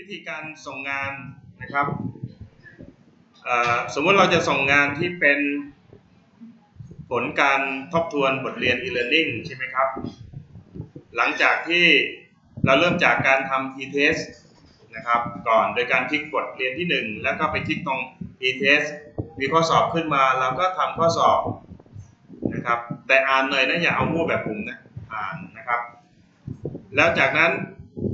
วิธีการส่งงานนะครับสมมติเราจะส่งงานที่เป็นผลการทบทวนบทเรียน e-learning ใช่ไหมครับ หลังจากที่เราเริ่มจากการทำ t-test นะครับ ก่อนโดยการคลิกบทเรียนที่ 1 แล้วก็ไปคลิกตรง t-test มีข้อสอบขึ้นมาเราก็ทำข้อสอบนะครับ แต่อ่านหน่อยนะอย่าเอามั่วแบบผมนะอ่านนะครับ แล้วจากนั้น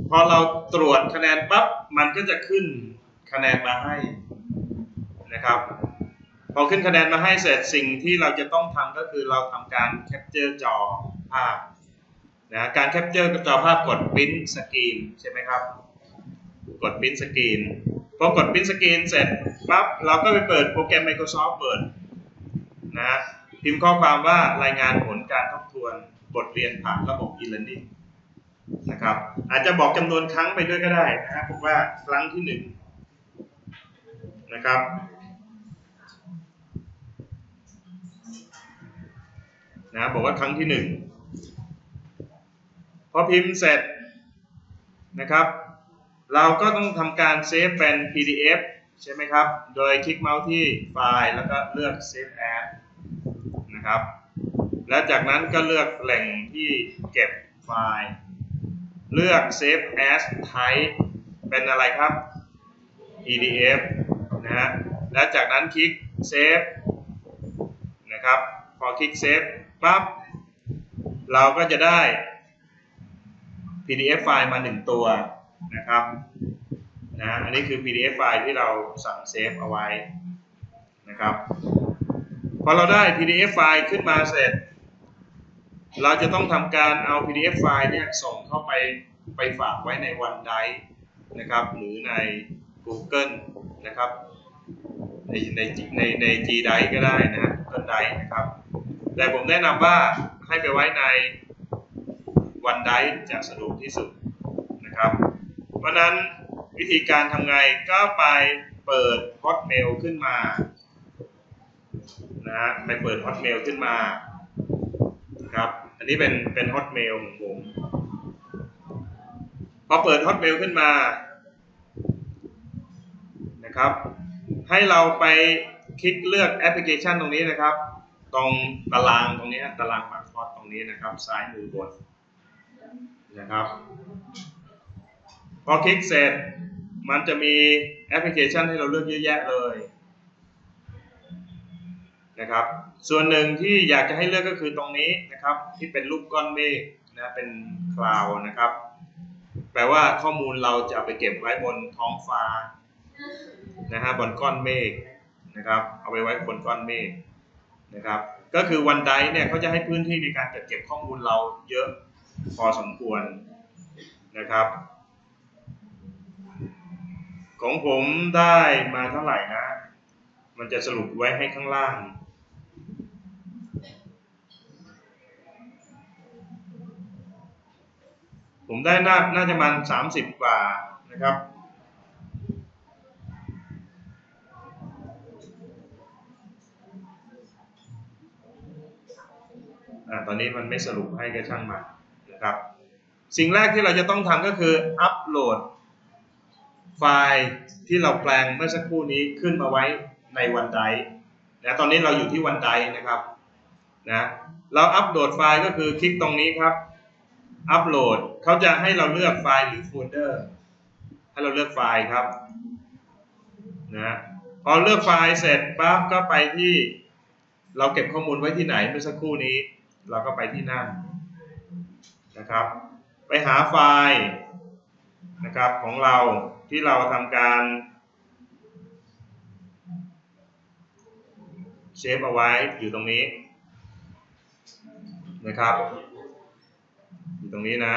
พอเราตรวจคะแนนปั๊บมันก็จะขึ้นคะแนนมาให้นะครับ พอขึ้นคะแนนมาให้เสร็จสิ่งที่เราจะต้องทำก็คือเราทำการแคปเจอร์จอภาพนะการแคปเจอร์จอภาพกดปริ้นสกรีนใช่ไหมครับ กดปริ้นสกรีนพอกดปริ้นสกรีนเสร็จปั๊บเราก็ไปเปิดโปรแกรม Microsoft Word นะพิมพ์ข้อความว่ารายงานผลการทบทวนบทเรียนผ่านระบบ e-learning นะครับอาจจะบอกจำนวนครั้งไปด้วยก็ได้นะครับผมว่าครั้งที่หนึ่งนะครับนะบอกว่าครั้งที่หนึ่งพอพิมพ์เสร็จนะครับ เราก็ต้องทำการเซฟเป็น PDF ใช่ไหมครับ โดยคลิกเมาส์ที่ไฟล์แล้วก็เลือก Save As นะครับ และจากนั้นก็เลือกแหล่งที่เก็บไฟล์ เลือก Save as Type เป็นอะไรครับ PDF นะฮะ และจากนั้นคลิก Save นะครับ พอคลิก Save ปั๊บ เราก็จะได้ PDF ไฟล์มา 1 ตัวนะครับนะอันนี้คือ PDF ไฟล์ที่เราสั่งเซฟเอาไว้นะครับ พอเราได้ PDF ไฟล์ขึ้นมาเสร็จ เราจะต้องทำการเอา PDF ไฟล์เนี่ยส่งเข้าไปไปฝากไว้ใน OneDrive นะครับหรือใน Google นะครับ ในในในใน G Drive ก็ได้นะ Google Drive นะครับ แต่ผมแนะนำว่าให้ไปไว้ใน OneDrive จะสะดวกที่สุดนะครับ เพราะนั้นวิธีการทำไงก็ไปเปิด Hotmail ขึ้นมานะฮะไปเปิด Hotmail ขึ้นมา ครับ อันนี้เป็นเป็น Hotmail ของผม พอเปิด Hotmail ขึ้นมานะครับ ให้เราไปคลิกเลือกแอปพลิเคชันตรงนี้นะครับ ตรงตารางตรงนี้ตารางหมากคอสตรงนี้นะครับซ้ายมือบนนะครับพอคลิกเสร็จมันจะมีแอปพลิเคชันให้เราเลือกเยอะแยะเลย นะครับ ส่วนหนึ่งที่อยากจะให้เลือกก็คือตรงนี้นะครับที่เป็นรูปก้อนเมฆนะเป็นคลาวนะครับ แปลว่าข้อมูลเราจะไปเก็บไว้บนท้องฟ้านะฮะบนก้อนเมฆนะครับ เอาไปไว้บนก้อนเมฆนะครับ ก็คือวันไดเนี่ยเขาจะให้พื้นที่ในการจัดเก็บข้อมูลเราเยอะพอสมควรนะครับ ของผมได้มาเท่าไหร่นะ มันจะสรุปไว้ให้ข้างล่าง ผมได้น่าน่าจะมันสามสิบกว่านะครับอตอนนี้มันไม่สรุปให้ก็ช่างมันนะครับ สิ่งแรกที่เราจะต้องทำก็คืออัปโหลดไฟล์ที่เราแปลงเมื่อสักครู่นี้ขึ้นมาไว้ในวันไดนะตอนนี้เราอยู่ที่วันไดนะครับนะเราอัปโหลดไฟล์ก็คือคลิกตรงนี้ครับ อัปโหลดเขาจะให้เราเลือกไฟล์หรือโฟลเดอร์ให้เราเลือกไฟล์ครับนะพอเลือกไฟล์เสร็จปั๊บก็ไปที่เราเก็บข้อมูลไว้ที่ไหนเมื่อสักครู่นี้ เราก็ไปที่นั่นนะครับ ไปหาไฟล์นะครับของเราที่เราทำการเซฟเอาไว้อยู่ตรงนี้นะครับ อยู่ตรงนี้นะ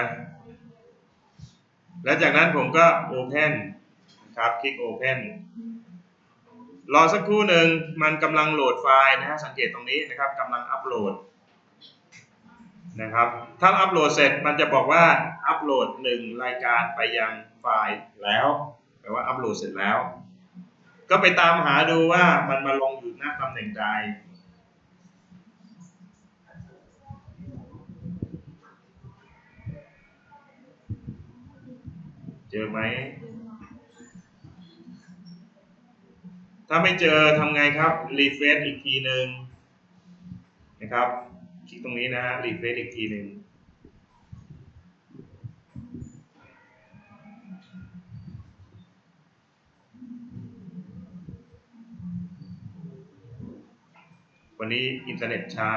แล้วจากนั้นผมก็ Open นะครับ คลิก Open รอสักครู่หนึ่งมันกำลังโหลดไฟล์นะฮะสังเกตตรงนี้นะครับกำลังอัปโหลดนะครับ ถ้าอัปโหลดเสร็จมันจะบอกว่าอัปโหลดหนึ่งรายการไปยังไฟล์แล้วแปลว่าอัปโหลดเสร็จแล้ว ก็ไปตามหาดูว่ามันมาลงอยู่หน้าตำแหน่งใด จอไหม ถ้าไม่เจอทำไงครับ รีเฟซอีกทีหนึ่งนะครับ คลิกตรงนี้นะฮะ รีเฟซอีกทีหนึ่งวันนี้อินเทอร์เน็ตช้า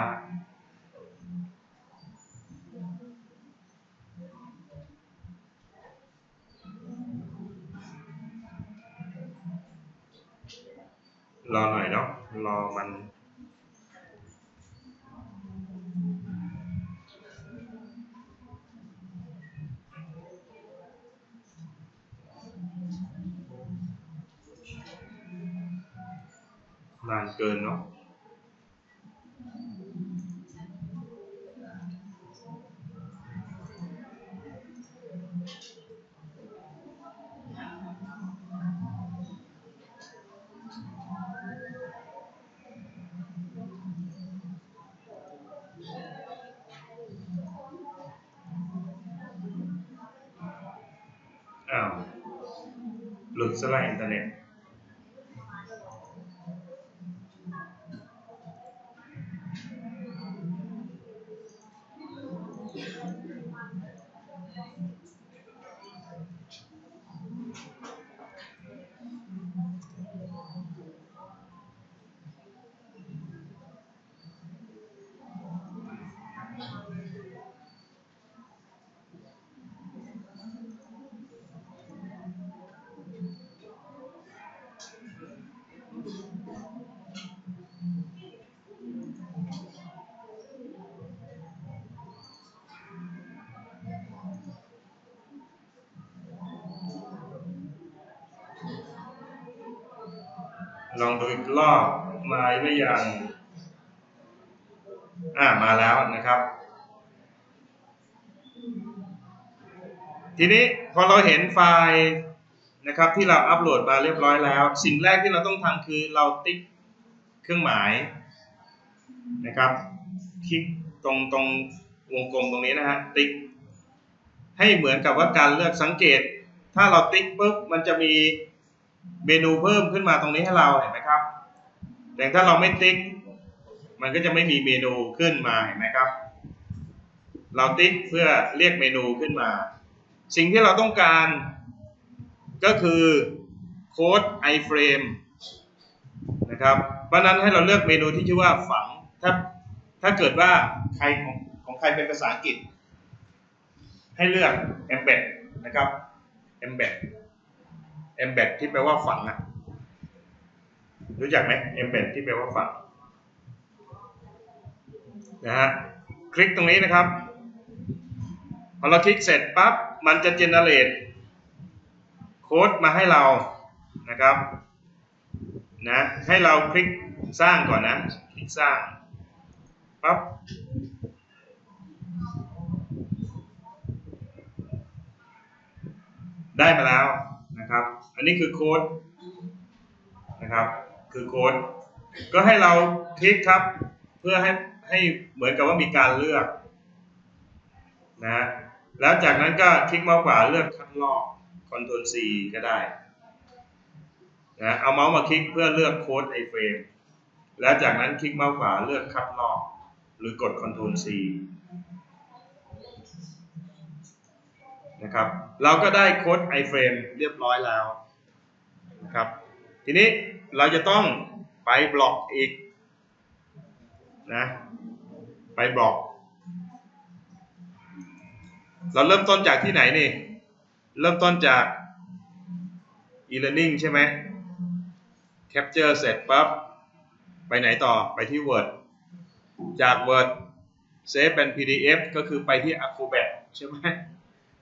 รอหน่อยเน หลุ ลด์อินเทอร์เน็ตลองดูอีกรอบมาไม่ยัง อ่ามาแล้วนะครับ ทีนี้พอเราเห็นไฟล์นะครับที่เราอัปโหลดมาเรียบร้อยแล้ว สิ่งแรกที่เราต้องทำคือเราติ๊กเครื่องหมายนะครับคลิกตรงตรงวงกลมตรงนี้นะฮะติ๊กให้เหมือนกับว่าการเลือกสังเกต ถ้าเราติ๊กปุ๊บมันจะมี เมนูเพิ่มขึ้นมาตรงนี้ให้เราเห็นไหมครับ แต่ถ้าเราไม่ติ๊ก มันก็จะไม่มีเมนูขึ้นมาเห็นไหมครับ เราติ๊กเพื่อเรียกเมนูขึ้นมา สิ่งที่เราต้องการ ก็คือโค้ด iframe นะครับ เพราะนั้นให้เราเลือกเมนูที่ชื่อว่าฝัง ถ้าถ้าเกิดว่าใครของของใครเป็นภาษาอังกฤษ ให้เลือก embed นะครับ embed embed ที่แปลว่าฝังอะรู้จักไหม embed ที่แปลว่าฝังนะฮะคลิกตรงนี้นะครับพอเราคลิกเสร็จปั๊บมันจะ generate โค้ดมาให้เรานะครับนะให้เราคลิกสร้างก่อนนะคลิกสร้างปั๊บได้มาแล้วนะครับ อันนี้คือโค้ดนะครับ คือโค้ดก็ให้เราคลิกครับ เพื่อให้ให้เหมือนกับว่ามีการเลือกนะแล้วจากนั้นก็คลิกเมาส์ขวาเลือกคัดลอก Ctrl C ก็ได้นะเอาเมาส์มาคลิกเพื่อเลือกโค้ด iframe แล้วจากนั้นคลิกเมาส์ขวาเลือกคัดลอก หรือกด Ctrl C นะครับ เราก็ได้โค้ด iframe เรียบร้อยแล้ว นะครับ ทีนี้เราจะต้องไปบล็อกอีกนะไปบล็อก เราเริ่มต้นจากที่ไหนนี่ เริ่มต้นจาก e-learning ใช่ไหม capture เสร็จปั๊บไปไหนต่อไปที่ Word จาก Word save เป็น PDF ก็คือไปที่ Acrobat ใช่ไหม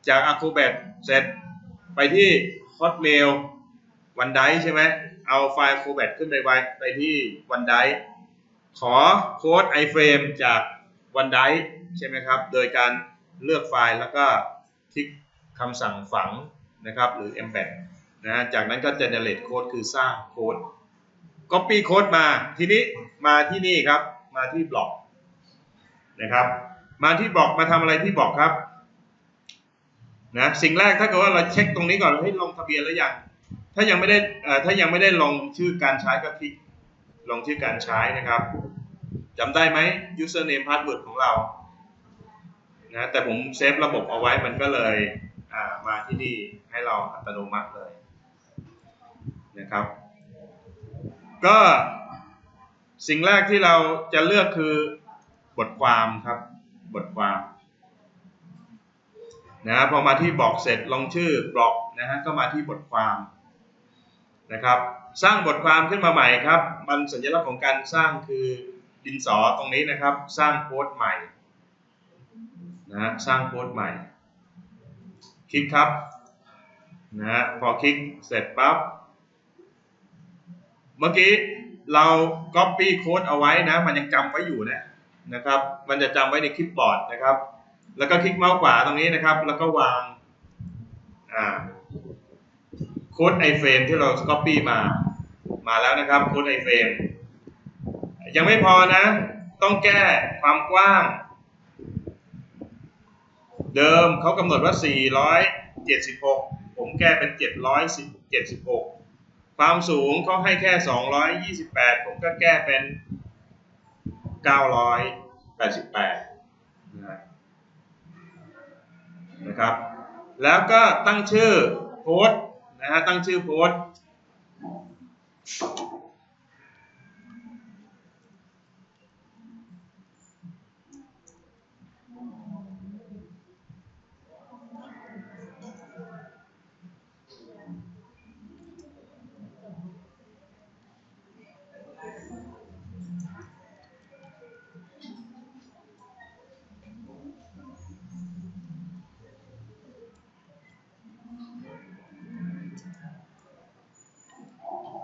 จาก Acrobat เสร็จไปที่ Hotmail OneDrive ใช่ไหมเอาไฟล์ Acrobat ขึ้นไปไว้ไปที่ OneDrive ขอโค้ด iframe จาก OneDrive ใช่ไหมครับ โดยการเลือกไฟล์แล้วก็คลิกคำสั่งฝังนะครับหรือ embed นะจากนั้นก็ generate code คือสร้างโค้ด copy code มาทีนี้มาที่นี่ครับ มาที่บล็อกนะครับ มาที่บล็อกมาทำอะไรที่บล็อกครับนะสิ่งแรกถ้าเกิดว่าเราเช็คตรงนี้ก่อนให้ลงทะเบียนแล้วยัง ถ้ายังไม่ได้ถ้ายังไม่ได้ลงชื่อการใช้ก็คลิกลงชื่อการใช้นะครับจำได้ไหม username password ของเรานะแต่ผมเซฟระบบเอาไว้มันก็เลยมาที่นี่ให้เราอัตโนมัติเลยนะครับ ก็สิ่งแรกที่เราจะเลือกคือบทความครับ บทความนะพอมาที่บอกเสร็จลงชื่อบล็อกนะฮะก็มาที่บทความ นะครับ สร้างบทความขึ้นมาใหม่ครับ มันสัญลักษณ์ของการสร้างคือดินสอตรงนี้นะครับ สร้างโพสต์ใหม่นะสร้างโพสต์ใหม่ คลิกครับนะฮะพอคลิกเสร็จปั๊บเมื่อกี้เรา Copy โค้ดเอาไว้นะ มันยังจำไว้อยู่นะนะครับ มันจะจำไว้ในคลิปบอร์ดนะครับ แล้วก็คลิกเมาส์ขวาตรงนี้นะครับ แล้วก็วางอ่า โค้ด iframe ที่เรา Copy มา มาแล้วนะครับโค้ด iframe ยังไม่พอนะ ต้องแก้ความกว้าง เดิมเขากำหนดว่า 476 ผมแก้เป็น 776 ความสูงเขาให้แค่ 228 ผมก็แก้เป็น 988นะนะครับ แล้วก็ตั้งชื่อโพสต์ นะฮะตั้งชื่อโพส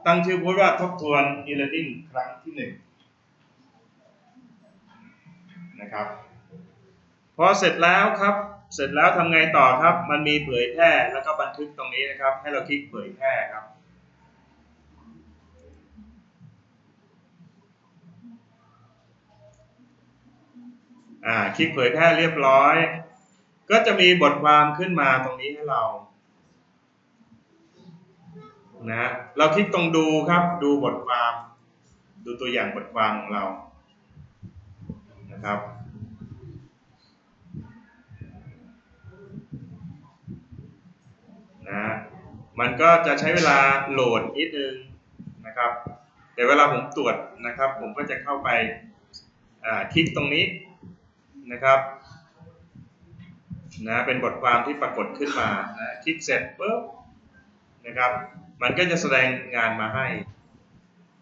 ตั้งชื่อโพสต์ว่าทบทวน e-learning ครั้งที่หนึ่งนะครับพอเสร็จแล้วครับ เสร็จแล้วทำไงต่อครับ มันมีเผยแพร่แล้วก็บันทึกตรงนี้นะครับ ให้เราคลิกเผยแพร่ครับ อ่า คลิกเผยแพร่เรียบร้อย ก็จะมีบทความขึ้นมาตรงนี้ให้เรา นะ เราคลิกตรงดูครับ ดูบทความ ดูตัวอย่างบทความของเรา นะครับ นะ มันก็จะใช้เวลาโหลดนิดนึงนะครับ แต่เวลาผมตรวจนะครับ ผมก็จะเข้าไปคลิกตรงนี้นะครับนะเป็นบทความที่ปรากฏขึ้นมานะคลิกเสร็จปุ๊บนะครับ มันก็จะแสดงงานมาให้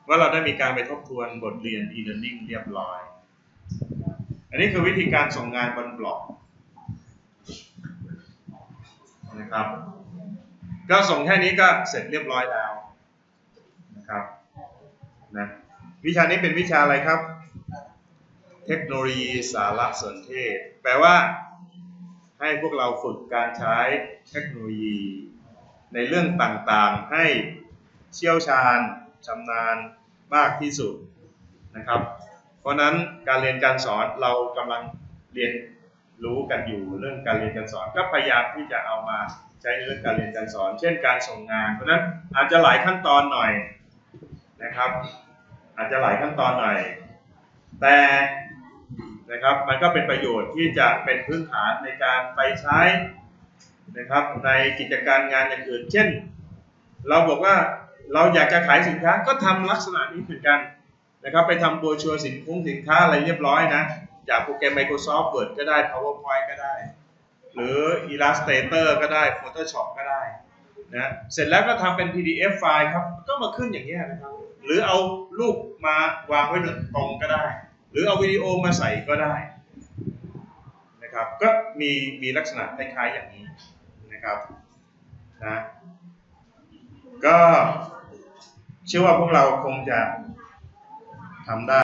ว่าเราได้มีการไปทบทวนบทเรียน e-learning เรียบร้อย อันนี้คือวิธีการส่งงานบนบล็อกนะครับ ก็ส่งแค่นี้ก็เสร็จเรียบร้อยแล้วนะครับนะวิชานี้เป็นวิชาอะไรครับ เทคโนโลยีสารสนเทศ แปลว่าให้พวกเราฝึกการใช้เทคโนโลยี ในเรื่องต่างๆให้เชี่ยวชาญชำนาญมากที่สุดนะครับ เพราะนั้นการเรียนการสอนเรากำลังเรียนรู้กันอยู่เรื่องการเรียนการสอนก็พยายามที่จะเอามาใช้ในเรื่องการเรียนการสอน เช่นการส่งงาน เพราะนั้นอาจจะหลายขั้นตอนหน่อยนะครับ อาจจะหลายขั้นตอนหน่อย แต่นะครับมันก็เป็นประโยชน์ที่จะเป็นพื้นฐานในการไปใช้ นะครับในกิจการงานอย่างอื่น เช่น เราบอกว่าเราอยากจะขายสินค้าก็ทำลักษณะนี้เหมือนกันนะครับไปทำโบรชัวร์สินค้าสินค้าอะไรเรียบร้อยนะ จากโปรแกรม Microsoft Word ก็ได้ PowerPoint ก็ได้ หรือ Illustrator ก็ได้ Photoshop ก็ได้นะเสร็จแล้วก็ทำเป็น PDF ไฟล์ครับ ก็มาขึ้นอย่างนี้นะครับ หรือเอารูปมาวางไว้ตรงก็ได้ หรือเอาวิดีโอมาใส่ก็ได้นะครับ ก็มีมีลักษณะคล้ายๆอย่างนี้ นะครับนะก็เชื่อว่าพวกเราคงจะทำได้